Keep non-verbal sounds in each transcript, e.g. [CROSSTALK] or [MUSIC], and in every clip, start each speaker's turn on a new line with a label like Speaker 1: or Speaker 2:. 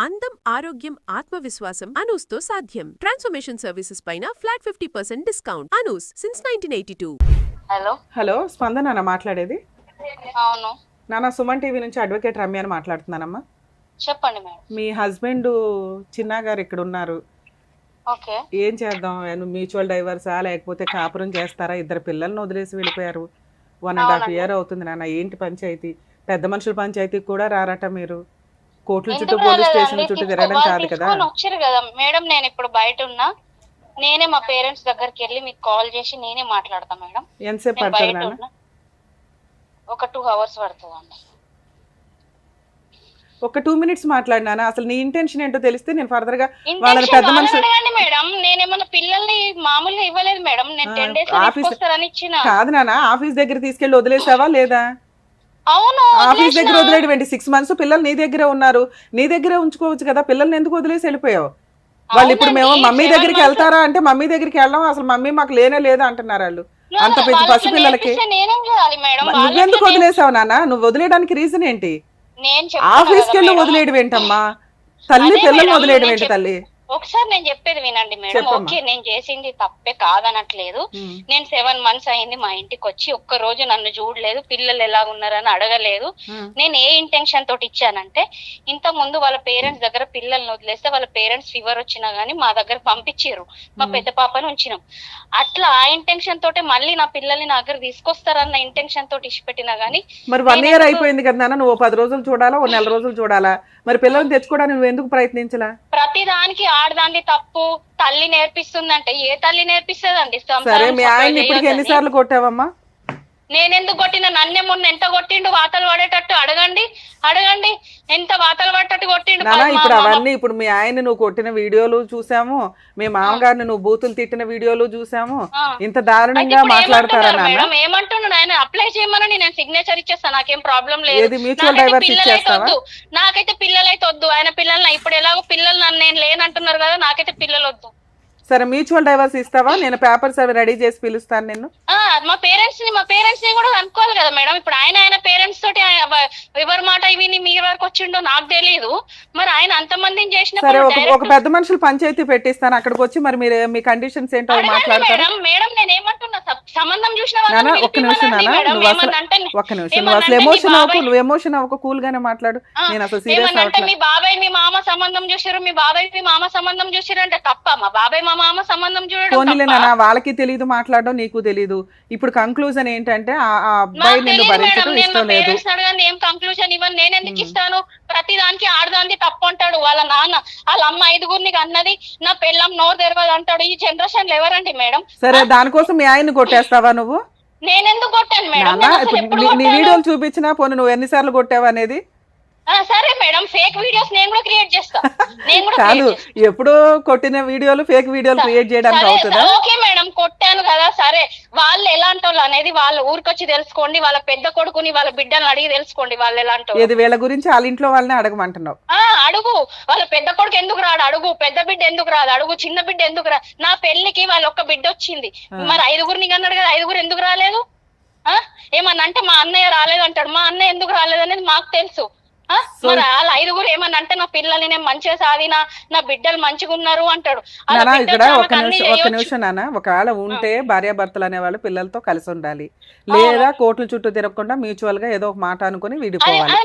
Speaker 1: అందం ఆరోగ్యం ఆత్మవిశ్వాసం అనూస్తో సాధ్యం. ట్రాన్స్ఫర్మేషన్ సర్వీసెస్ పైన flat fifty percent discount. Anoos since nineteen eighty two
Speaker 2: hello.
Speaker 3: Hello Spandana మాట్లాడేది?
Speaker 2: అవును.
Speaker 3: నాన్న సుమన్ టీవీ నుంచి అడ్వకేట్ రమ్య అని మాట్లాడుతున్నానమ్మా.
Speaker 2: చెప్పండి మేడం.
Speaker 3: మీ హస్బెండ్ చిన్నా గారు ఇక్కడ ఉన్నారు.
Speaker 2: ఓకే.
Speaker 3: ఏం చేద్దాం? మ్యూచువల్ డైవర్సా? లేకపోతే కాపురం చేస్తారా? ఇద్దరు పిల్లల్ని వదిలేసి వెళ్ళిపోయారు. One and half. ఇయర్ అవుతుంది నాన్న ఏంటి పంచాయతీ? పెద్ద మనుషుల పంచాయతీకి కూడా రారట మీరు. కోర్టుల చుట్టూ పోలీస్? స్టేషన్ చుట్టూ తిరగడం కాదు కదా?
Speaker 2: వచ్చారు కదా. మేడం నేను ఇప్పుడు బయట ఉన్నా. నేనే మా పేరెంట్స్ దగ్గరికి వెళ్ళి మీకు కాల్ చేసి నేనే మాట్లాడతా మేడం.
Speaker 3: ఎంతసేపు
Speaker 2: నేను
Speaker 3: పడుతుంది
Speaker 2: ఒక టూ అవర్స్ పడుతుందండి.
Speaker 3: ఒక టూ మినిట్స్ మాట్లాడినానా అసలు నీ ఇంటెన్షన్ ఏంటో తెలిస్తే నేను ఫర్దర్గా వాళ్ళని పెద్ద మనుషులు
Speaker 2: మేడం. నేనేమన్నా పిల్లల్ని మామూలుగా ఇవ్వలేదు మేడం. నేను టెన్ డేస్
Speaker 3: కాదు నాన్న. ఆఫీస్ దగ్గర తీసుకెళ్ళి వదిలేసావా లేదా?
Speaker 2: అవును
Speaker 3: ఆఫీస్ దగ్గర. వదిలేటువంటి సిక్స్ మంత్స్ పిల్లలు నీ దగ్గరే ఉన్నారు. నీ దగ్గరే ఉంచుకోవచ్చు కదా పిల్లల్ని ఎందుకు వదిలేసి వెళ్ళిపోయావు? వాళ్ళు ఇప్పుడు మేము మమ్మీ దగ్గరికి వెళ్తారా అంటే మమ్మీ దగ్గరికి వెళ్ళడం అసలు మమ్మీ మాకు లేనే లేదు అంటున్నారు వాళ్ళు. అంత పెద్ద పసిపిల్లలకి నువ్వెందుకు వదిలేసావు నాన్న? నువ్వు వదిలేయడానికి రీజన్ ఏంటి? ఆఫీస్కి వెళ్ళి. వదిలేయడం ఏంటమ్మా తల్లి పిల్లల్ని
Speaker 2: మేడం,
Speaker 3: వదిలేయడం ఏంటి తల్లి?
Speaker 2: ఒకసారి నేను చెప్పేది వినండి మేడం. ఓకే నేను చేసింది తప్పే కాదనట్లేదు. నేను సెవెన్ మంత్స్ అయింది మా ఇంటికి వచ్చి ఒక్క రోజు నన్ను చూడలేదు. పిల్లలు ఎలా ఉన్నారని అడగలేదు. నేను ఏ ఇంటెన్షన్ తోటి ఇచ్చానంటే ఇంత ముందు వాళ్ళ పేరెంట్స్ దగ్గర పిల్లల్ని వదిలేస్తే వాళ్ళ పేరెంట్స్ ఫీవర్ వచ్చినా గానీ మా దగ్గర పంపించారు మా పెద్ద పాపని ఉంచినాం. అట్లా ఆ ఇంటెన్షన్ తోటే మళ్ళీ నా పిల్లల్ని నా దగ్గర తీసుకొస్తారన్న ఇంటెన్షన్ తోటి ఇచ్చిపెట్టినా గానీ
Speaker 3: మరి వన్ ఇయర్ అయిపోయింది కదా నాన్న నువ్వు పది రోజులు చూడాలా ఓ నెల రోజులు చూడాలా? మరి పిల్లల్ని తెచ్చుకోవడానికి నువ్వు ఎందుకు ప్రయత్నించలా?
Speaker 2: ప్రతి దానికి ఆడదాన్ని తప్పు తల్లి నేర్పిస్తుందంటే ఏ తల్లి నేర్పిస్తుందండి
Speaker 3: సరే మీ ఆయన ఇప్పటికి. ఎన్నిసార్లు కొట్టావమ్మా
Speaker 2: నేనెందుకు కొట్టిన? నన్నే మొన్న ఎంత కొట్టిండు? వాతలు పడేటట్టు అడగండి. అడగండి. ఎంత వాతలు పడేటట్టు కొట్టిండు?
Speaker 3: నానా ఇప్పుడు అవన్నీ ఇప్పుడు మీ ఆయన నువ్వు కొట్టిన వీడియోలు చూసాము. మీ మామగారిని నువ్వు బూతులు తిట్టిన వీడియోలు చూసాము. ఇంత దారుణంగా మాట్లాడతారా
Speaker 2: మేడం? ఏమంటున్నాడు? ఆయన అప్లై చేయమని నేను సిగ్నేచర్ ఇచ్చేస్తాను నాకేం ప్రాబ్లం లేదు. పిల్లలైతే వద్దు. నాకైతే పిల్లలైతే వద్దు. ఆయన పిల్లల్ని ఇప్పుడు ఎలాగో పిల్లలు నన్ను నేను లేనంటున్నారు కదా నాకైతే పిల్లలు వద్దు
Speaker 3: సరే మ్యూచువల్ డైవర్స్ ఇస్తావా? నేను పేపర్స్ అవి రెడీ చేసి పిలుస్తాను నిన్ను.
Speaker 2: ఆ మా పేరెంట్స్ని మా పేరెంట్స్ని కూడా అనుకోవాలి కదా మేడం. ఇప్పుడు ఆయన ఆయన పేరెంట్స్ తోటి ఎవరి మాట విని మీ వరకు వచ్చిండో నాకు తెలియదు మరి ఆయన అంతమందిని
Speaker 3: సరే
Speaker 2: చేసినప్పుడు
Speaker 3: ఒక
Speaker 2: direct
Speaker 3: ఒక పెద్ద మనుషులు పంచాయతీ పెట్టిస్తాను. అక్కడికి వచ్చి మరి మీరు మీ కండిషన్స్ ఏంటో మాట్లాడతారు.
Speaker 2: మేడం. నేను ఏమంటున్నా? సంబంధం చూసిన
Speaker 3: ఒక్క నిమిషం ఒక్క నిమిషం నువ్వు అసలు ఎమోషన్ అవ్వకు
Speaker 2: బాబాయ్-
Speaker 3: నువ్వు ఎమోషన్ అవ్వకు కూల్ గానే మాట్లాడు నేను అసలు సీరియస్
Speaker 2: మీ బాబాయ్ మీ మామ సంబంధం చూసారు మీ బాబాయ్ మీ మామ సంబంధం చూసారు అంటే తప్ప మా బాబాయ్ మా మామ సంబంధం చూడడం?
Speaker 3: నాన్న వాళ్ళకి తెలియదు మాట్లాడడం నీకు తెలియదు ఇప్పుడు కంక్లూజన్ ఏంటంటే ఆ అబ్బాయి నిన్ను భరించడం ఇష్టం లేదు.
Speaker 2: పేరెంట్స్ అడగండి ఏం కంక్లూజన్ ఇవ్వను? నేను ఎందుకు ఇస్తాను? ప్రతి దానికి ఆడదానికి తప్పు అంటాడు వాళ్ళ నాన్న. వాళ్ళ అమ్మ ఐదుగురిని అన్నది నా పెళ్ళం నోరు తెరవదు అంటాడు. ఈ జనరేషన్లో ఎవరండి మేడం?
Speaker 3: సరే దానికోసం మీ ఆయన్ని కొట్టేస్తావా నువ్వు?
Speaker 2: నేను ఎందుకు కొట్టాను మేడం?
Speaker 3: నాన్న
Speaker 2: నేను అసలు
Speaker 3: ఇప్పుడు
Speaker 2: ఎప్పుడు
Speaker 3: నీ- నీ
Speaker 2: కొట్టాను?
Speaker 3: వీడియోలు చూపించినా పోనీ నువ్వు ఎన్నిసార్లు కొట్టావు అనేది
Speaker 2: సరే మేడం ఫేక్ వీడియోస్ నేను కూడా క్రియేట్ చేస్తా. నేను కూడా
Speaker 3: కాదు. ఎప్పుడో కొట్టిన వీడియోలు ఫేక్ వీడియోలు క్రియేట్ చేయడానికి అవుతుందా?
Speaker 2: ఓకే మేడం కొట్టాను కదా సరే. వాళ్ళు ఎలాంటి వాళ్ళు అనేది వాళ్ళ ఊరికొచ్చి తెలుసుకోండి వాళ్ళ పెద్ద కొడుకుని వాళ్ళ బిడ్డని అడిగి తెలుసుకోండి వాళ్ళు ఎలాంటి.
Speaker 3: ఏది వీళ్ళ గురించి వాళ్ళ ఇంట్లో వాళ్ళని అడగమంటున్నావు.
Speaker 2: అడుగు. వాళ్ళ పెద్ద కొడుకు ఎందుకు రాడు అడుగు. పెద్ద బిడ్డ ఎందుకు రాదు అడుగు. చిన్న బిడ్డ ఎందుకు రా? నా పెళ్ళికి వాళ్ళ ఒక్క బిడ్డ వచ్చింది. మరి ఐదుగురిని కన్నాడు కదా ఐదుగురు ఎందుకు రాలేదు? ఆ? ఏమన్నా అంటే మా అన్నయ్య రాలేదు అంటాడు మా అన్నయ్య ఎందుకు రాలేదు అనేది మాకు తెలుసు? మరి వాళ్ళ ఐదుగురు ఏమన్నా అంటే నా పిల్లల్ని నేను మంచిగా సాధినా? నా బిడ్డలు మంచిగా ఉన్నారు అంటాడు.
Speaker 3: నానా ఇక్కడ ఒక నిమిషం ఒక. నిమిషం నాన్న ఒకవేళ ఉంటే భార్యాభర్తలు అనేవాళ్ళు పిల్లలతో కలిసి ఉండాలి. లేదా కోర్టుల చుట్టూ తిరగకుండా మ్యూచువల్గా ఏదో ఒక మాట అనుకుని విడిపోవాలి.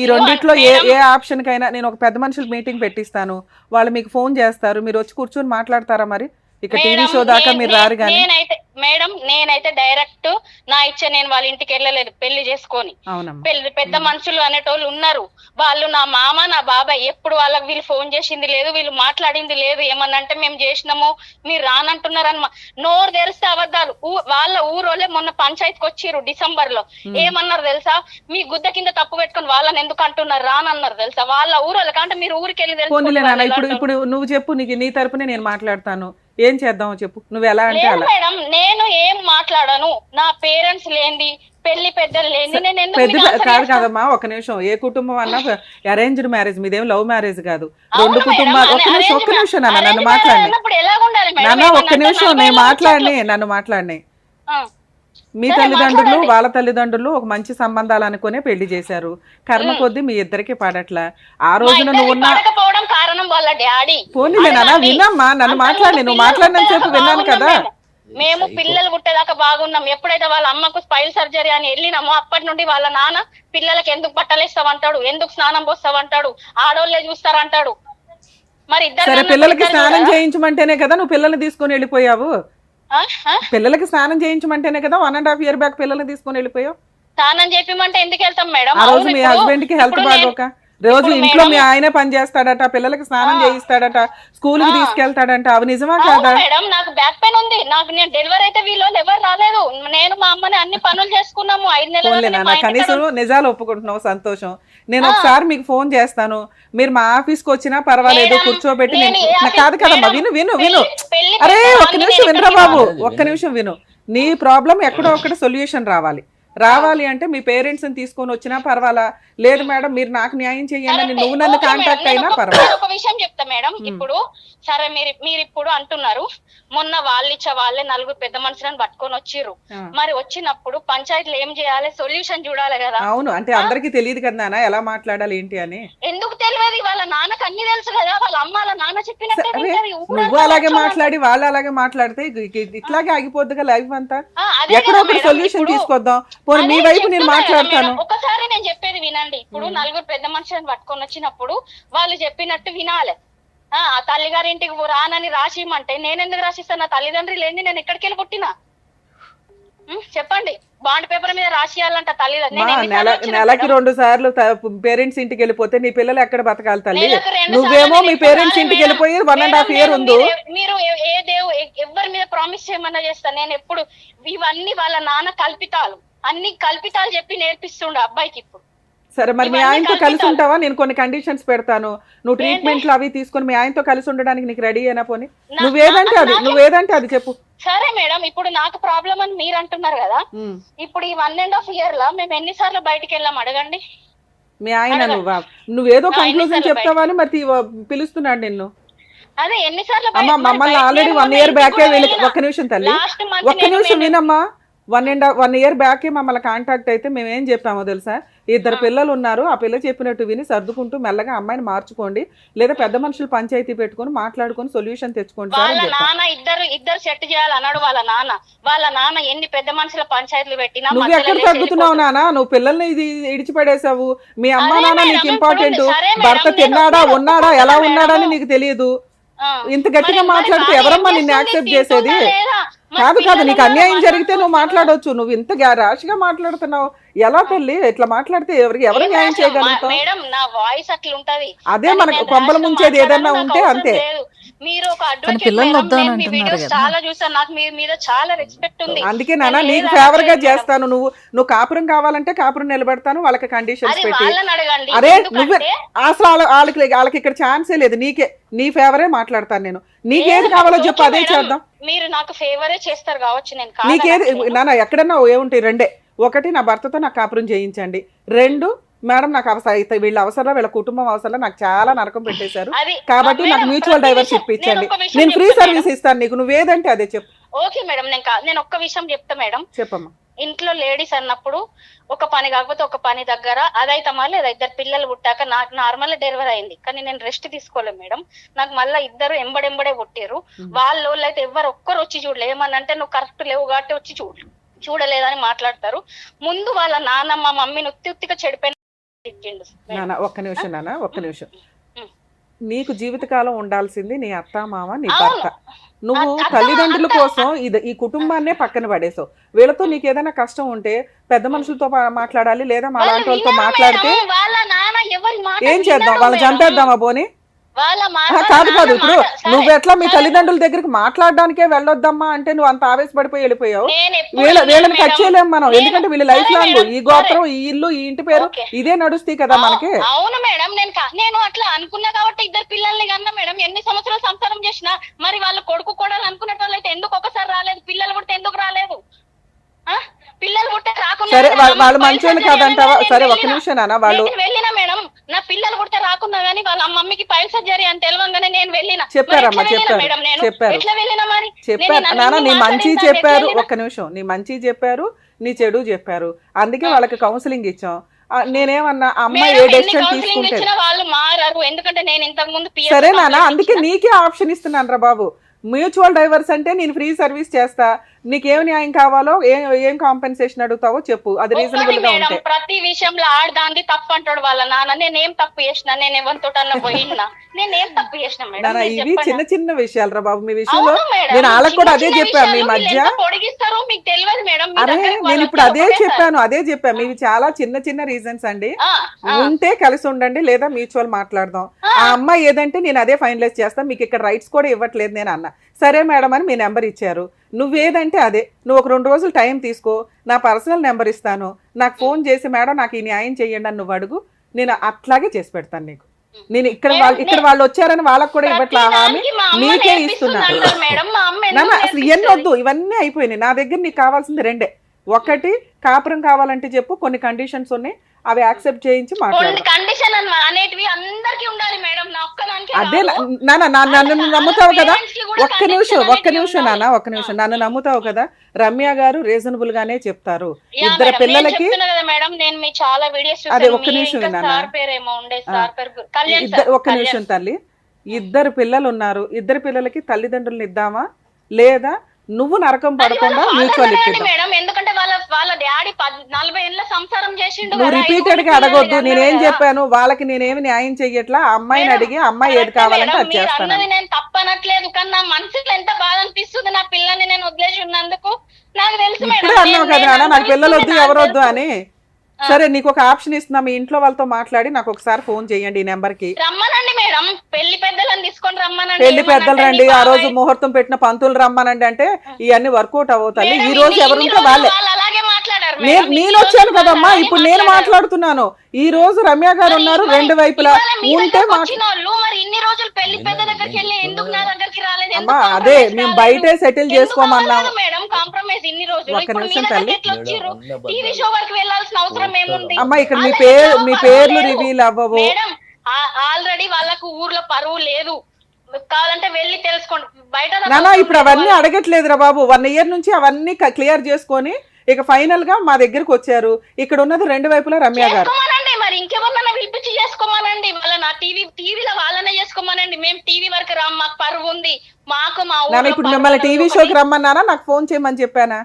Speaker 3: ఈ రెండిట్లో ఏ ఏ ఆప్షన్ కైనా నేను ఒక పెద్ద మనుషులు మీటింగ్ పెట్టిస్తాను. వాళ్ళు మీకు ఫోన్ చేస్తారు. మీరు వచ్చి కూర్చొని మాట్లాడతారా మరి? ఇక టీవీ షో దాకా మీరు రారు కానీ
Speaker 2: నేనైతే మేడం నేనైతే డైరెక్ట్ నా ఇచ్చ నేను వాళ్ళ ఇంటికి వెళ్ళలేదు పెళ్ళి చేసుకొని. పెళ్ళి పెద్ద మనుషులు అనేటోళ్ళు ఉన్నారు. వాళ్ళు నా మామ నా బాబాయ్ ఎప్పుడు వాళ్ళకి వీళ్ళు ఫోన్ చేసింది లేదు వీళ్ళు మాట్లాడింది లేదు ఏమన్నంటే మేము చేసినాము మీరు రానంటున్నారని నోరు తెరిస్తే అబద్ధాలు. వాళ్ళ ఊరోళ్ళే మొన్న పంచాయతీకి వచ్చిర్రు డిసెంబర్లో ఏమన్నారు తెలుసా? మీ గుద్ద కింద తప్పు పెట్టుకొని వాళ్ళని ఎందుకు అంటున్నారు? రానన్నారు తెలుసా? వాళ్ళ ఊరోళ్ళకి అంటే మీరు ఊరికి వెళ్ళి
Speaker 3: ఇప్పుడు ఇప్పుడు నువ్వు చెప్పు నీకు నీ తరపునే నేను మాట్లాడతాను. ఏం చేద్దామో చెప్పు. నువ్వు ఎలా అంటే
Speaker 2: లేదు
Speaker 3: అలా.
Speaker 2: మేడం నేను ఏం మాట్లాడను. నా పేరెంట్స్ లేంది పెళ్ళి పెద్దలు లేంది. నేను ఎందుకు
Speaker 3: పెద్ద
Speaker 2: మీకు answer
Speaker 3: కాదు? కాదమ్మా ఒక నిమిషం. ఏ కుటుంబం అన్నా అరేంజ్డ్ మ్యారేజ్ మీదేం లవ్ మ్యారేజ్ కాదు.
Speaker 2: అవును
Speaker 3: రెండు
Speaker 2: మేడం,
Speaker 3: కుటుంబాలు
Speaker 2: అరే-
Speaker 3: నిమిషం ఒక్క నిమిషం నాన్న
Speaker 2: marriage
Speaker 3: నన్ను మాట్లాడి
Speaker 2: అన్నప్పుడు ఎలాగ ఉండాలి మేడం?
Speaker 3: నాన్న ఒక్క నిమిషం నేను
Speaker 2: నలభై
Speaker 3: మాట్లాడిని నన్ను మాట్లాడిని
Speaker 2: ఆ,
Speaker 3: మీ తల్లిదండ్రులు. వాళ్ళ తల్లిదండ్రులు ఒక మంచి సంబంధాలు అనుకునే పెళ్ళి చేశారు కర్మ కొద్దీ మీ ఇద్దరికి పడట్లా ఆ రోజున నువ్వు ఉన్న
Speaker 2: పడకపోవడం వాళ్ళ డాడీ
Speaker 3: నాన్న. వినమ్మా నన్ను మాట్లాడి నువ్వు సేపు
Speaker 2: పుట్టేదాకా
Speaker 3: విన్నాను కదా
Speaker 2: మేము. పిల్లలు పుట్టేదాకా బాగున్నాం ఎప్పుడైతే వాళ్ళ అమ్మకు స్పైల్ సర్జరీ అని వెళ్ళినామో అప్పటి నుండి వాళ్ళ నాన్న పిల్లలకి ఎందుకు బట్టలు ఇస్తావంటాడు ఎందుకు స్నానం పోస్తావంటాడు ఆడోళ్ళే చూస్తారంటాడు మరి ఇద్దరు
Speaker 3: పిల్లలకి స్నానం? చేయించమంటేనే కదా నువ్వు పిల్లల్ని తీసుకొని వెళ్ళిపోయావు? పిల్లలకి స్నానం చేయించమంటేనే కదా one and half year back పిల్లల్ని తీసుకొని వెళ్ళిపోయావు?
Speaker 2: స్నానం చెప్పిమంటే ఎందుకు వెళ్తాం మేడం?
Speaker 3: ఆ రోజు మీ హస్బెండ్కి హెల్త్ బాగోక. రోజు ఇంట్లో మీ ఆయనే పని చేస్తాడట పిల్లలకి స్నానం చేయిస్తాడట
Speaker 2: స్కూల్కి.
Speaker 3: తీసుకెళ్తాడంట. అవి నిజమా కాదా?
Speaker 2: మేడం నాకు బ్యాక్ పెయిన్ ఉంది. నాకు నేను డెలివరీ అయితే వీళ్ళు ఎవరు రాలేదు. నేను మా అమ్మని అన్ని పనులు చేసుకున్నాము. ఐదు నెలల
Speaker 3: కనీసం నిజాలు ఒప్పుకుంటున్నావు సంతోషం. నేను ఒకసారి మీకు ఫోన్ చేస్తాను. మీరు మా ఆఫీస్కి వచ్చినా పర్వాలేదు కూర్చోబెట్టి
Speaker 2: నేను
Speaker 3: కాదు కదమ్మా విను విను విను. అరే ఒక్క నిమిషం వినరా బాబు ఒక్క నిమిషం విను. నీ ప్రాబ్లం ఎక్కడో ఒకటి సొల్యూషన్ రావాలి. రావాలి అంటే మీ పేరెంట్స్ని తీసుకొని వచ్చినా పర్వాలా? లేదు మేడం మీరు నాకు న్యాయం చేయండి. నువ్వు నన్ను కాంటాక్ట్ అయినా
Speaker 2: ఒక-
Speaker 3: పర్వాలేదు
Speaker 2: ఒక విషయం చెప్తా మేడం. ఇప్పుడు సరే మీరు మీరు ఇప్పుడు అంటున్నారు మొన్న వాళ్ళు ఇచ్చే వాళ్ళే నలుగురు పెద్ద మనుషులను పట్టుకొని వచ్చిర్రు. మరి వచ్చినప్పుడు పంచాయతీలు ఏం చేయాలి? సొల్యూషన్ చూడాలి కదా.
Speaker 3: అవును అంటే అందరికీ తెలియదు కదా నాన్న ఎలా మాట్లాడాలి ఏంటి అని.
Speaker 2: ఎందుకు తెలియదు? వాళ్ళ నాన్నకు అన్ని తెలుసు కదా. వాళ్ళ అమ్మ వాళ్ళ నాన్న చెప్పినట్టే. ఊరంతా
Speaker 3: నువ్వు అలాగే. మాట్లాడి వాళ్ళు అలాగే మాట్లాడితే ఇట్లాగే ఆగిపోద్దిగా లైఫ్ అంతా. ఎక్కడో
Speaker 2: మేడం,
Speaker 3: సొల్యూషన్ తీసుకొద్దాం. పోనీ మీ వైపు నేను మాట్లాడతాను.
Speaker 2: ఒకసారి నేను చెప్పేది వినండి. ఇప్పుడు నలుగురు పెద్ద మనుషులను పట్టుకొని వచ్చినప్పుడు వాళ్ళు చెప్పినట్టు వినాలి. ఆ తల్లిగారింటికి రానని రాసిమంటే నేను ఎందుకు రాసిస్తాను నా తల్లిదండ్రి లేని నేను ఎక్కడికి వెళ్ళి పుట్టినా చెప్పండి. బాండ్ పేపర్ మీద రాసియాలంట వచ్చినా
Speaker 3: నెలకి? రెండు సార్లు పేరెంట్స్ ఇంటికి వెళ్ళిపోతే నీ పిల్లలు ఎక్కడ బతకాలి తల్లి? నువ్వేమో మీ పేరెంట్స్ ఇంటికి. వెళ్ళిపోయి వన్ అండ్ హాఫ్ ఇయర్ ఉంది
Speaker 2: మీరు- ఏ- దేవు ఎవరి మీద ప్రామిస్ చేయమన్నా చేస్తా. నేను ఎప్పుడు ఇవన్నీ వాళ్ళ నాన్న కల్పితాలు. అన్ని కల్పితాలు చెప్పి నేర్పిస్తుండే అబ్బాయికి ఇప్పుడు.
Speaker 3: సరే మరి మీ ఆయనతో కలిసి. ఉంటావా? నేను కొన్ని కండిషన్స్ పెడతాను. నువ్వు ట్రీట్మెంట్లు అవి తీసుకొని మీ ఆయనతో కలిసి ఉండడానికి నీకు రెడీ అయినా పోనీ? నువ్వేదంటే అది నువ్వేదంటే అది చెప్పు.
Speaker 2: సరే మేడం ఇప్పుడు నాకు ప్రాబ్లం అని మీరు అంటున్నారు కదా. ఇప్పుడు ఈ వన్ అండ్ హాఫ్ ఇయర్లో మేము ఎన్నిసార్లు బయటికి వెళ్ళాం అడగండి.
Speaker 3: మీ ఆయన. నువ్వా? నువ్వేదో కంక్లూజన్ చెప్తావా అని మరి పిలుస్తున్నాడు నిన్ను.
Speaker 2: అదే ఎన్నిసార్లు
Speaker 3: మమ్మల్ని ఆల్రెడీ వన్ ఇయర్ బ్యాకే. ఒక్క నిమిషం తల్లి. ఒక్క నిమిషం వినమ్మా. వన్ అండ్ వన్ ఇయర్ బ్యాకే మమ్మల్ని కాంటాక్ట్ అయితే మేము ఏం చెప్పామో తెలుసా? ఇద్దరు పిల్లలు ఉన్నారు. ఆ పిల్ల చెప్పినట్టు విని సర్దుకుంటూ మెల్లగా అమ్మాయిని మార్చుకోండి. లేదా పెద్ద మనుషులు పంచాయతీ పెట్టుకొని మాట్లాడుకొని సొల్యూషన్ తెచ్చుకోండి
Speaker 2: వాళ్ళ నాన్న ఇద్దరు ఇద్దరు సెట్ చేయాలి అన్నాడు వాళ్ళ నాన్న. వాళ్ళ నాన్న ఎన్ని పెద్ద మనుషుల పంచాయతీలు పెట్టినా
Speaker 3: నువ్వు ఎక్కడ తగ్గుతున్నావు. నాన్న? నువ్వు పిల్లల్ని ఇది ఇడిచిపడేసావు మీ అమ్మ నాన్న నీకు ఇంపార్టెంట్ భర్త
Speaker 2: నేను-
Speaker 3: తిన్నాడా
Speaker 2: నేను
Speaker 3: ఉన్నాడా ఎలా ఉన్నాడా అని. నీకు తెలియదు. ఇంత గట్టిగా మాట్లాడితే ఎవరమ్మా నిన్ను? యాక్సెప్ట్ చేసేది? కాదు కాదు నీకు అన్యాయం జరిగితే నువ్వు. మాట్లాడొచ్చు నువ్వు ఇంత గా- ర్యాష్గా మాట్లాడుతున్నావు ఎలా తల్లి ఇట్లా మాట్లాడితే ఎవరికి ఎవరు న్యాయం? చేయగలుగుతావు అదే మనకు
Speaker 2: గా
Speaker 3: ముంచేది ఏదన్నా ఉంటే అంతే.
Speaker 2: మీరు ఒక నేను
Speaker 4: కదా.
Speaker 2: చాలా చూసాను నాకు మీ మీద చాలా రెస్పెక్ట్ ఉంది.
Speaker 3: అందుకే నాన్న
Speaker 2: నేను
Speaker 3: నీకు
Speaker 2: ఫేవర్గా.
Speaker 3: చేస్తాను. నువ్వు నువ్వు కాపురం కావాలంటే కాపురం నిలబెడతాను. వాళ్ళకి కండిషన్స్ పెట్టి.
Speaker 2: వాళ్ళని అడగండి.
Speaker 3: అరే నువ్వే అసలు వాళ్ళ- వాళ్ళకి వాళ్ళకి ఇక్కడ ఛాన్సే లేదు. నీకే నీ ఫేవరే మాట్లాడతాను నేను. నీకేది కావాలో చెప్పు అదే. చేద్దాం.
Speaker 2: మీరు నాకు ఫేవరే చేస్తారు కావచ్చు నేను
Speaker 3: నీకేది. నాన్న ఎక్కడన్నా ఏముంటాయి? రెండే. ఒకటి నా భర్తతో నాకు కాపురం చేయించండి. రెండు మేడం నాకు అవసరం అయితే వీళ్ళ అవసరం వీళ్ళ కుటుంబం అవసరం నాకు చాలా నరకం పెట్టేశారు. కాబట్టి నాకు మ్యూచువల్ డైవర్స్ ఇప్పించండి.
Speaker 2: నేను
Speaker 3: ఫ్రీ సర్వీస్ ఇస్తాను నీకు. నువ్వేదంటే అదే చెప్పు.
Speaker 2: ఓకే మేడం నేను ఒక్క విషయం చెప్తా మేడం.
Speaker 3: చెప్పమ్మా.
Speaker 2: ఇంట్లో లేడీస్ అన్నప్పుడు ఒక పని కాకపోతే ఒక పని దగ్గర అదైతమా లేదా ఇద్దరు పిల్లలు పుట్టాక నాకు నార్మల్ డెలివరీ అయింది. కానీ నేను రెస్ట్ తీసుకోలేదు మేడం. నాకు మళ్ళీ ఇద్దరు ఎంబడెంబడే పుట్టారు వాళ్ళు అయితే ఎవరు ఒక్కరు వచ్చి చూడలే. ఏమనంటే నువ్వు కరెక్ట్ లేవు కాబట్టి వచ్చి చూడు చూడలేదని మాట్లాడతారు. ముందు వాళ్ళ నాన్నమ్మ మమ్మీని ఉత్తి ఉత్తిగా చెడిపోయిన
Speaker 3: నాన్న ఒక్క నిమిషం నాన్న ఒక్క నిమిషం. నీకు జీవితకాలం ఉండాల్సింది నీ అత్త మామ నీ. భర్త. నువ్వు తల్లిదండ్రుల కోసం ఇది ఈ కుటుంబాన్నే పక్కన పడేసావు. వీళ్ళతో నీకు ఏదైనా కష్టం ఉంటే పెద్ద మనుషులతో మాట్లాడాలి లేదా మా లాంటి వాళ్ళతో మాట్లాడితే ఏం చేద్దాం? వాళ్ళని. చంపేద్దామా పోనీ కాదు ఇప్పుడు నువ్వు ఎట్లా మీ. తల్లిదండ్రుల దగ్గరికి మాట్లాడడానికే వెళ్ళొద్దమ్మా అంటే నువ్వు అంత ఆవేశపడిపోయి వెళ్ళిపోయావు? వీళ్ళ వీళ్ళని కట్. చేయలేం మనం. ఎందుకంటే వీళ్ళ లైఫ్ లాంగ్ ఈ గోత్రం ఈ ఇల్లు ఈ ఇంటి పేరు. ఇదే నడుస్తాయి కదా మనకి.
Speaker 2: అవు- అవును మేడం నేను నేను అట్లా అనుకున్నా కాబట్టి ఇద్దరు పిల్లల్ని కన్నా మేడం ఎన్ని సంవత్సరాలు సంసారం చేసినా మరి వాళ్ళ కొడుకు కూడా అనుకునే వాళ్ళు అయితే ఎందుకు ఒకసారి రాలేదు? పిల్లలు పుడితే ఎందుకు రాలేదు? పిల్లలు పుట్టే రాకున్నా
Speaker 3: సరే వాళ్ళు మంచోళ్ళు కాదంటావా? సరే ఒక్క
Speaker 2: వెళ్ళినా.
Speaker 3: నిమిషం నాన్న. వాళ్ళు
Speaker 2: నేను వెళ్ళినా మేడం నా పిల్లలు పుడితే రాకున్నా గానీ వాళ్ళ మమ్మీకి పైల్ సర్జరీ అని తెలియగానే నేను వెళ్ళిన
Speaker 3: చెప్పారమ్మా, చెప్పారు, చెప్పారు. చెప్పారు.
Speaker 2: నేను
Speaker 3: నాన్న నీ మంచి చెప్పారు? ఒక్క నిమిషం నీ మంచి చెప్పారు నీ చెడు చెప్పారు. అందుకే వాళ్ళకి కౌన్సిలింగ్ ఇచ్చాం. నేనేమన్నా ఆ అమ్మాయి ఏ డెసిషన్ తీసుకుంటే సరే నాన్న అందుకే. నీకే ఆప్షన్ ఇస్తున్నాను రా బాబు. మ్యూచువల్ డైవర్స్ అంటే నేను ఫ్రీ సర్వీస్ చేస్తా. నీకేం న్యాయం కావాలో ఏం ఏం కాంపెన్సేషన్ అడుగుతావో చెప్పు. అది
Speaker 2: రీజనబుల్గా
Speaker 3: ఉంటే.
Speaker 2: ప్రతి విషయంలో ఆడదాంది తప్పు అంటాడు వాళ్ళ నాన్న. నేనేం తప్పు చేసిన నేను ఎవరితో పోయినా నేనేం తప్పు చేసిన మేడం
Speaker 3: ఇవి. చిన్న చిన్న విషయాలు రా బాబు. మీ విషయంలో. నేను వాళ్ళకి కూడా అదే చెప్పాను మీ మధ్య.
Speaker 2: పొడిగిస్తారో మీకు తెలియదు మేడం.
Speaker 3: అరే నేను ఇప్పుడు అదే. చెప్పాను అదే చెప్పాను. ఇవి చాలా చిన్న చిన్న రీజన్స్ అండి. ఉంటే కలిసి ఉండండి లేదా మ్యూచువల్ మాట్లాడదాం. ఆ. అమ్మాయి ఏదంటే నేను అదే ఫైనలైజ్ చేస్తాను మీకు ఇక్కడ రైట్స్ కూడా ఇవ్వట్లేదు నేను అన్న. సరే మేడం అని మీ నెంబర్ ఇచ్చారు. నువ్వేదంటే అదే. నువ్వు ఒక రెండు రోజులు టైం తీసుకో. నా పర్సనల్ నెంబర్ ఇస్తాను. నాకు ఫోన్ చేసి మేడం నాకు ఈ న్యాయం చేయండి అని నువ్వు అడుగు. నేను అట్లాగే చేసి పెడతాను నీకు. నేను ఇక్కడ వాళ్ళు ఇక్కడ వాళ్ళు వచ్చారని వాళ్ళకి కూడా ఇవ్వట్లా హామీ?
Speaker 2: ప్రతిదానికి మా అమ్మ
Speaker 3: నీకే
Speaker 2: నేర్పిస్తుంది
Speaker 3: ఇస్తున్నా.
Speaker 2: అంటారు మేడం. మా అమ్మ ఎందుకు
Speaker 3: నాన్న అసలు ఇవన్నీ? వద్దు. ఇవన్నీ అయిపోయినాయి. నా దగ్గర నీకు కావాల్సింది రెండే. ఒకటి కాపురం కావాలంటే చెప్పు. కొన్ని కండిషన్స్ ఉన్నాయి. అవి యాక్సెప్ట్ చేయించి
Speaker 2: కొన్ని
Speaker 3: మాట్లాడు
Speaker 2: కండిషన్ అనేటివి అందరికి ఉండాలి మేడం. నా ఒక్కదానికి
Speaker 3: అదే
Speaker 2: రాదు.
Speaker 3: నాన్న నమ్ముతావు కదా? ఒక్క నిమిషం ఒక్క నిమిషం. నాన్న ఒక్క నిమిషం. నన్ను నమ్ముతావు కదా? రమ్య గారు రీజనబుల్ గానే చెప్తారు ఇద్దరు పిల్లలకి
Speaker 2: మేడం నేను మీ చాలా వీడియోస్
Speaker 3: అదే, ఒక్క నిమిషం ఒక్క నిమిషం తల్లి. ఇద్దరు పిల్లలు ఉన్నారు ఇద్దరు పిల్లలకి తల్లిదండ్రులను ఇద్దామా? లేదా నువ్వు నరకం పడకుండా మ్యూచువల్ ఇప్పిద్దాం?
Speaker 2: వాళ్ళ డాడీ నలభై ఏళ్ళ సంసారం చేసిండు
Speaker 3: నువ్వు
Speaker 2: రిపీటెడ్గా
Speaker 3: అడగొద్దు. నేనేం. చెప్పాను? వాళ్ళకి నేనేమి న్యాయం చెయ్యట్లా? ఆ అమ్మాయిని అడిగి అమ్మాయి ఏది కావాలంటే అది చేస్తాను
Speaker 2: నేను తప్పనట్లేదు కానీ నా మనసులో ఎంత బాధ అనిపిస్తుంది నా పిల్లని నేను వదిలేసి ఉన్నందుకు? నాకు తెలుసు
Speaker 3: ఇప్పుడే అన్నావు
Speaker 2: నేను-
Speaker 3: కదా నాకు పిల్లలు వద్దు
Speaker 2: అనుభవిస్తుంది
Speaker 3: ఎవరు
Speaker 2: నాకు
Speaker 3: వద్దు
Speaker 2: తెలుసు.
Speaker 3: అని సరే నీకు ఒక ఆప్షన్ ఇస్తున్నా మీ ఇంట్లో వాళ్ళతో మాట్లాడి నాకు ఒకసారి ఫోన్ చేయండి ఈ నెంబర్కి
Speaker 2: రమ్మనండి మేడం పెళ్ళి పెద్దలను తీసుకొని రమ్మనండి. పెళ్ళి
Speaker 3: పెద్దలు రండి ఆ రోజు ముహూర్తం పెట్టిన పంతులు రమ్మనండి అంటే ఇవన్నీ వర్కౌట్ అవుతాయి ఈ రోజు ఎవరుంటే వాళ్ళే
Speaker 2: రోజులు వాళ్ళు అలాగే మాట్లాడారు
Speaker 3: నేను వచ్చాను కదమ్మా ఇప్పుడు నేను. మాట్లాడుతున్నాను. ఈ రోజు రమ్య గారు ఉన్నారు రెండు వైపులా. ఉంటే అమ్మా అదే మేము? బయటే సెటిల్ చేసుకోమన్నాం.
Speaker 2: అవ్వలేదు మేడం కాంప్రమైజ్ ఇన్ని రోజులు?
Speaker 3: ఒక్క నిమిషం తల్లి. అమ్మా ఇక్కడ మీ పేరు మీ పేర్లు. రివీల్ అవ్వవు.
Speaker 2: మేడం ఆల్రెడీ వాళ్ళకు ఊర్లో పరువు లేదు. కావాలంటే వెళ్ళి తెలుసుకోండి. బయట
Speaker 3: ఇప్పుడు అవన్నీ అడగట్లేదురా బాబు. వన్ ఇయర్ నుంచి అవన్నీ క్లియర్ చేసుకొని ఇక ఫైనల్గా మా దగ్గరకు వచ్చారు. ఇక్కడ ఉన్నది రెండు వైపులా రమ్య గారు.
Speaker 2: చేసుకోమనండి మరి ఇంకెవరినైనా పిలిపించి చేసుకోమనండి వాళ్ళ నా టీవీ టీవీలో వాళ్ళనే చేసుకోమనండి. మేము టీవీ వరకు రామ్ మాకు పరువు ఉంది. మాకు మా ఊర్లో
Speaker 3: నాన్న ఇప్పుడు
Speaker 2: పరువు
Speaker 3: మిమ్మల్ని
Speaker 2: ఉన్నది
Speaker 3: టీవీ. షోకి రమ్మన్నారా? నాకు ఫోన్ చేయమని చెప్పానా?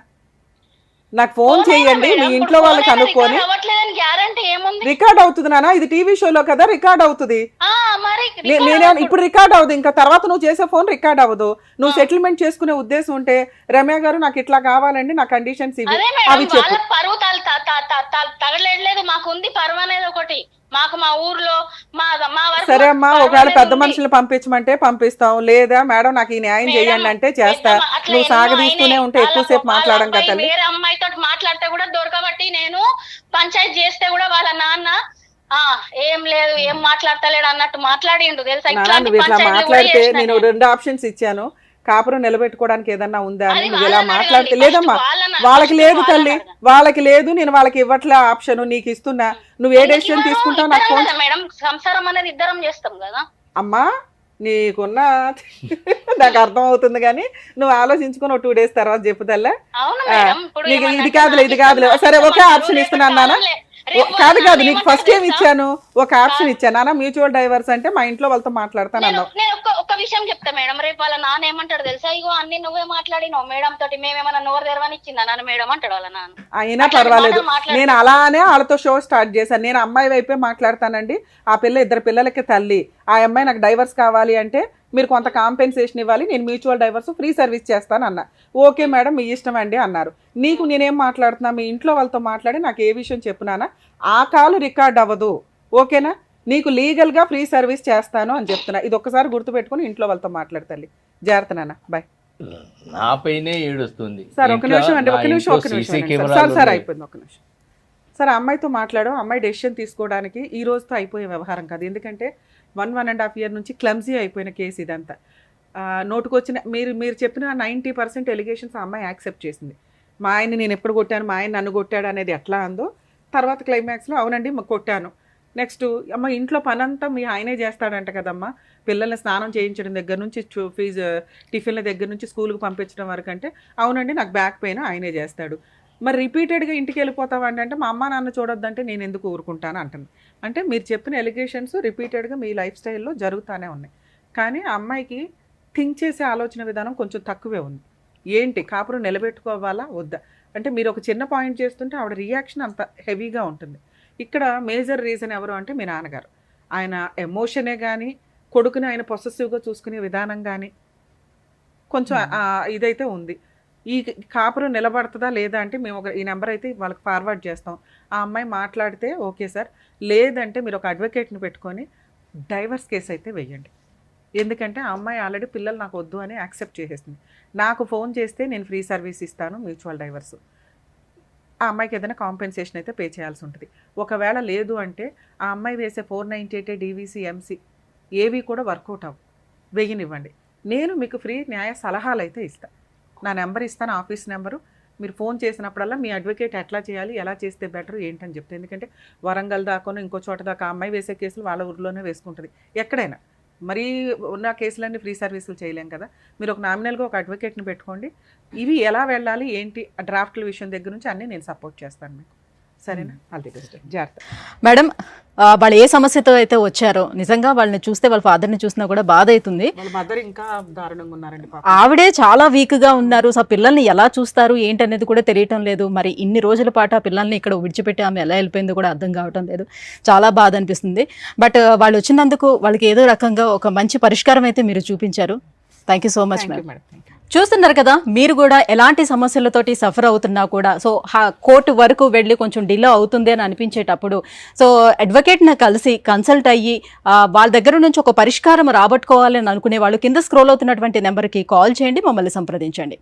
Speaker 3: నాకు ఫోన్ చేయండి మీ ఇంట్లో
Speaker 2: ఫోన్ అయినా
Speaker 3: కనుక్కొని.
Speaker 2: రికార్డ్ అవ్వట్లేదని గ్యారంటీ ఏముంది?
Speaker 3: రికార్డ్ అవుతుంది నాన్న ఇది టీవీ షోలో కదా రికార్డ్ అవుతుంది.
Speaker 2: ఆ
Speaker 3: నేనే. ఇప్పుడు రికార్డ్ అవ్వదు. ఇంకా తర్వాత నువ్వు చేసే ఫోన్ రికార్డ్ అవ్వదు. నువ్వు సెటిల్మెంట్ చేసుకునే ఉద్దేశం ఉంటే రమ్య గారు నాకు ఇట్లా కావాలండి నా కండిషన్స్ ఇవి. అవి చెప్పు.
Speaker 2: పరువు తల- త- త- త- త- తగలలేదు మాకు ఉంది పరువు అనేది ఒకటి. మాకు మా ఊర్లో మా
Speaker 3: సరే అమ్మా ఒకవేళ పెద్ద. మనుషులు పంపించమంటే పంపిస్తాం. లేదా మేడం నాకు ఈ న్యాయం చేయండి అంటే చేస్తా. నువ్వు సాగదీస్తూనే. ఉంటే ఎక్కువసేపు
Speaker 2: వాళ్ళ
Speaker 3: మాట్లాడం కదా
Speaker 2: వేరే అమ్మాయితో మాట్లాడితే కూడా దొరకబట్టి నేను పంచాయతీ చేస్తే కూడా వాళ్ళ నాన్న ఏం లేదు ఏం మాట్లాడతలేడు అన్నట్టు మాట్లాడిండు తెలుసా?
Speaker 3: నువ్వు ఇట్లా మాట్లాడితే నేను. రెండు ఆప్షన్స్ ఇచ్చాను. కాపురం నిలబెట్టుకోవడానికి ఏదన్నా ఉందా అని నువ్వు ఇలా మాట్లాడితే. లేదమ్మా. వాళ్ళకి లేదు తల్లి. వాళ్ళకి లేదు నేను వాళ్ళకి ఇవ్వట్లే ఆప్షన్ నీకు ఇస్తున్నా. నువ్వు ఏ డెసిషన్? తీసుకుంటావు నాకు
Speaker 2: మేడం. సంసారం అనేది ఇద్దరం చేస్తాం కదా.
Speaker 3: అమ్మా నీకున్న [LAUGHS] నాకు అర్థం అవుతుంది కానీ నువ్వు ఆలోచించుకుని ఒక టూ డేస్ తర్వాత చెప్పు తల్లే.
Speaker 2: అవును
Speaker 3: ఆ,
Speaker 2: మేడం. ఇప్పుడు
Speaker 3: నీకు ఇది కాదులే ఇది కాదులే. సరే ఒకే ఆప్షన్
Speaker 2: రేపు
Speaker 3: ఇస్తున్నాను నాన్న. కాదు కాదు నీకు ఫస్ట్ ఏమి
Speaker 2: ఏమంటారు
Speaker 3: ఇచ్చాను? ఒక ఆప్షన్ ఇచ్చాను నాన్న మ్యూచువల్ డైవర్స్ అంటే మా ఇంట్లో వాళ్ళతో మాట్లాడతాను
Speaker 2: నేను
Speaker 3: అన్నావు
Speaker 2: నేను ఒక్క ఒక్క విషయం చెప్తా మేడం. రేపు వాళ్ళ నాన్న ఏమంటాడు తెలుసా? ఇగో అన్ని నువ్వే మాట్లాడినావు. మేడం తోటి మేమేమన్నా నోరు తెరవని ఇచ్చిందా నాన్న మేడం అంటాడు వాళ్ళ నాన్న.
Speaker 3: అయినా పర్వాలేదు. నేను అలానే వాళ్ళతో షో స్టార్ట్ చేశాను. నేను అమ్మాయి వైపే మాట్లాడతానండి. ఆ పిల్ల ఇద్దరు పిల్లలకి తల్లి. ఆ అమ్మాయి నాకు డైవర్స్ కావాలి అంటే మీరు కొంత కాంపెన్సేషన్ ఇవ్వాలి నేను మ్యూచువల్ డైవర్స్ ఫ్రీ సర్వీస్ చేస్తాను అన్న. ఓకే మేడం మీ ఇష్టం అండి అన్నారు. నీకు నేనేం మాట్లాడుతున్నా మీ ఇంట్లో వాళ్ళతో మాట్లాడి నాకు ఏ విషయం చెప్పునానా ఆ కాలు రికార్డ్ అవ్వదు. ఓకేనా? నీకు లీగల్గా ఫ్రీ సర్వీస్ చేస్తాను అని చెప్తున్నా. ఇది ఒక్కసారి గుర్తుపెట్టుకుని ఇంట్లో వాళ్ళతో మాట్లాడతాలి జాగ్రత్త నాన్న. బాయ్
Speaker 4: నా పైనే ఏడుస్తుంది.
Speaker 3: సార్ ఒక నిమిషం అండి ఒక నిమిషం ఒక నిమిషం సార్. సార్. అయిపోయింది ఒక నిమిషం. సార్ అమ్మాయితో మాట్లాడు అమ్మాయి డెసిషన్ తీసుకోవడానికి ఈ రోజుతో అయిపోయే వ్యవహారం కాదు. ఎందుకంటే one one and half year నుంచి క్లమ్జీ అయిపోయిన కేసు ఇదంతా. నోటుకొచ్చిన మీరు మీరు చెప్పిన నైంటీ పర్సెంట్ ఎలిగేషన్స్ ఆ అమ్మాయి యాక్సెప్ట్ చేసింది. మా ఆయన నేను ఎప్పుడు కొట్టాను మా ఆయన నన్ను కొట్టాడు అనేది ఎట్లా అందో తర్వాత క్లైమాక్స్లో అవునండి కొట్టాను. నెక్స్ట్ అమ్మ ఇంట్లో పనంతా మీ ఆయనే చేస్తాడంట కదమ్మా. పిల్లల్ని స్నానం చేయించడం దగ్గర నుంచి ఫీజు టిఫిన్ల దగ్గర నుంచి స్కూల్కి పంపించడం వరకు అంటే అవునండి నాకు బ్యాక్ పెయిన్ ఆయనే చేస్తాడు. మరి రిపీటెడ్గా ఇంటికి వెళ్ళిపోతావా అంటే మా అమ్మ నాన్న చూడొద్దంటే నేను ఎందుకు ఊరుకుంటాను అంటుంది. అంటే మీరు చెప్పిన ఎలిగేషన్స్ రిపీటెడ్గా మీ లైఫ్ స్టైల్లో జరుగుతూనే ఉన్నాయి. కానీ అమ్మాయికి థింక్ చేసే ఆలోచన విధానం కొంచెం తక్కువే ఉంది. ఏంటి? కాపురం నిలబెట్టుకోవాలా? వద్దా? అంటే మీరు ఒక చిన్న పాయింట్ చేస్తుంటే ఆవిడ రియాక్షన్ అంత హెవీగా ఉంటుంది. ఇక్కడ మేజర్ రీజన్ ఎవరు అంటే మీ నాన్నగారు. ఆయన ఎమోషనే కానీ కొడుకుని ఆయన పొసెసివ్గా చూసుకునే విధానం కానీ కొంచెం ఆ, ఇదైతే ఉంది. ఈ కాపురం నిలబడుతుందా లేదా అంటే మేము ఒక ఈ నెంబర్ అయితే వాళ్ళకి ఫార్వర్డ్ చేస్తాం. ఆ అమ్మాయి మాట్లాడితే ఓకే సార్. లేదంటే మీరు ఒక అడ్వకేట్ని పెట్టుకొని డైవర్స్ కేసు అయితే వెయ్యండి ఎందుకంటే ఆ అమ్మాయి ఆల్రెడీ పిల్లలు నాకు వద్దు అని యాక్సెప్ట్ చేసేసింది. నాకు ఫోన్ చేస్తే నేను ఫ్రీ సర్వీస్ ఇస్తాను మ్యూచువల్ డైవర్స్ ఆ అమ్మాయికి ఏదైనా కాంపెన్సేషన్ అయితే పే చేయాల్సి ఉంటుంది. ఒకవేళ లేదు అంటే ఆ అమ్మాయి వేసే four ninety eight DVC MC ఏవి కూడా వర్కౌట్ అవ్వు. వెయ్యనివ్వండి నేను మీకు ఫ్రీ న్యాయ సలహాలు అయితే ఇస్తాను నా నెంబర్ ఇస్తాను ఆఫీస్ నెంబరు. మీరు ఫోన్ చేసినప్పుడల్లా మీ అడ్వకేట్ ఎట్లా చేయాలి ఎలా చేస్తే బెటర్ ఏంటని చెప్తే. ఎందుకంటే వరంగల్ దాకాను ఇంకో చోట దాకా అమ్మాయి వేసే కేసులు వాళ్ళ ఊర్లోనే వేసుకుంటుంది. ఎక్కడైనా. మరీ ఉన్న కేసులన్నీ ఫ్రీ సర్వీసులు చేయలేం కదా. మీరు ఒక నామినల్గా ఒక అడ్వకేట్ని పెట్టుకోండి. ఇవి ఎలా వెళ్ళాలి ఏంటి డ్రాఫ్ట్ల విషయం దగ్గర నుంచి అన్నీ నేను సపోర్ట్ చేస్తాను మీకు. సరేనా? ఆల్ ది బెస్ట్ జాగ్రత్త.
Speaker 5: మేడం వాళ్ళు ఏ సమస్యతో అయితే వచ్చారో నిజంగా వాళ్ళని చూస్తే వాళ్ళ ఫాదర్ని చూసినా కూడా బాధ అవుతుంది.
Speaker 3: వాళ్ళ మదర్ ఇంకా దారుణంగా ఉన్నారండి పాపం.
Speaker 5: ఆవిడే చాలా వీక్గా ఉన్నారు. సో ఆ పిల్లల్ని ఎలా చూస్తారు ఏంటనేది కూడా తెలియటం లేదు. మరి ఇన్ని రోజుల పాటు ఆ పిల్లల్ని ఇక్కడ విడిచిపెట్టి ఆమె ఎలా వెళ్ళిపోయిందో కూడా అర్థం కావటం లేదు. చాలా బాధ అనిపిస్తుంది. బట్ వాళ్ళు వచ్చినందుకు వాళ్ళకి ఏదో రకంగా ఒక మంచి పరిష్కారం అయితే మీరు చూపించారు. Thank you so much madam చూస్తున్నారు కదా మీరు కూడా ఎలాంటి సమస్యలతోటి సఫర్ అవుతున్నా కూడా సో కోర్టు వరకు వెళ్ళి కొంచెం డిలే అవుతుంది అని అనిపించేటప్పుడు సో అడ్వకేట్ని కలిసి కన్సల్ట్ అయ్యి వాళ్ళ దగ్గర నుంచి ఒక పరిష్కారం రాబట్టుకోవాలని అనుకునే వాళ్ళు కింద స్క్రోల్ అవుతున్నటువంటి నెంబర్కి కాల్ చేయండి మమ్మల్ని సంప్రదించండి.